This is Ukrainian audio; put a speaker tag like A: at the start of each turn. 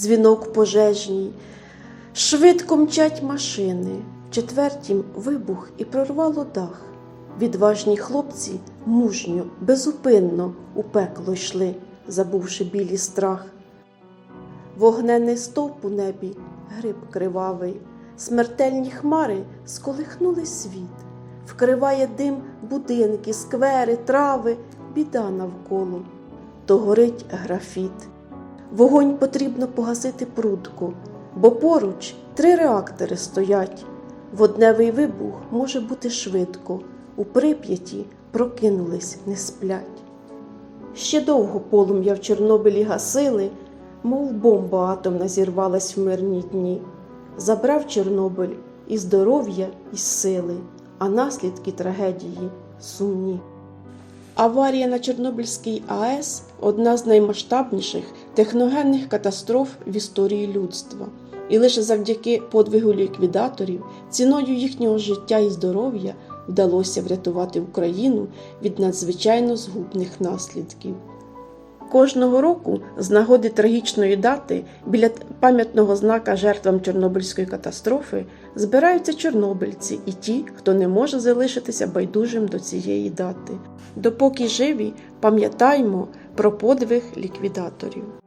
A: дзвінок пожежній. Швидко мчать машини, четвертім вибух і прорвало дах. Відважні хлопці мужньо, безупинно у пекло йшли, забувши білі страх. Вогненний стовп у небі, гриб кривавий, смертельні хмари сколихнули світ, вкриває дим будинки, сквери, трави, біда навколо, то горить графіт. Вогонь потрібно погасити прудко, бо поруч три реактори стоять. Водневий вибух може бути швидко, у прип'яті прокинулись, не сплять. Ще довго полум'я в Чорнобилі гасили, мов бомба атомна зірвалась в мирні дні. Забрав Чорнобиль і здоров'я, і сили, а наслідки трагедії сумні. Аварія на Чорнобильській АЕС одна з наймасштабніших техногенних катастроф в історії людства. І лише завдяки подвигу ліквідаторів, ціною їхнього життя і здоров'я вдалося врятувати Україну від надзвичайно згубних наслідків. Кожного року з нагоди трагічної дати біля пам'ятного знака жертвам Чорнобильської катастрофи збираються чорнобильці і ті, хто не може залишитися байдужим до цієї дати. Допоки живі, пам'ятаймо про подвиг ліквідаторів.